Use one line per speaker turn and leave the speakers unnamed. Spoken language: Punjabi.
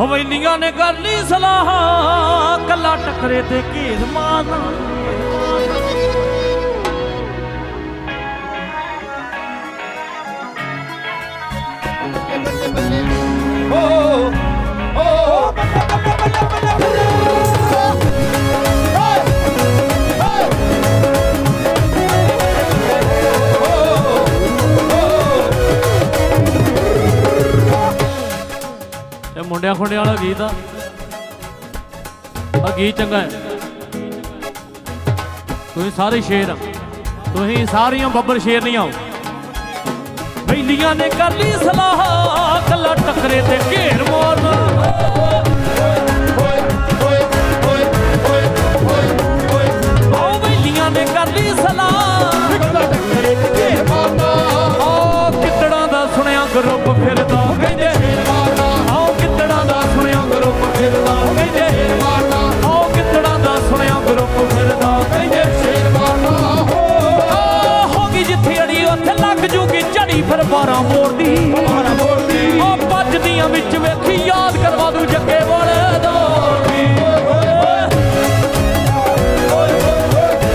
ਹਵੇਲੀਆਂ ਨੇ ਕਰ ਲਈ ਸਲਾਹ ਕੱਲਾ ਟੱਕਰੇ ਤੇ ਘੇਰ ਮਾਰਨਾ। ਇਹ ਮੁੰਡਿਆਂ ਖੁੰਡਿਆਂ ਵਾਲਾ ਗੀਤ ਆ। ਆ ਗੀਤ ਚੰਗਾ ਹੈ। ਤੁਸੀਂ ਸਾਰੇ ਸ਼ੇਰ ਆ। ਤੁਸੀਂ ਸਾਰੀਆਂ ਬੱਬਰ ਸ਼ੇਰ ਨਹੀਂ ਆਓ ਬੈਲੀਆਂ ਨੇ ਕਰ ਲਈ ਸਲਾਹ। ਝੜੀ ਫਿਰ ਬਾਰਾਂ ਮੋੜਦੀ। ਉਹ ਵੱਜਦੀਆਂ ਵਿੱਚ ਵੇਖੀ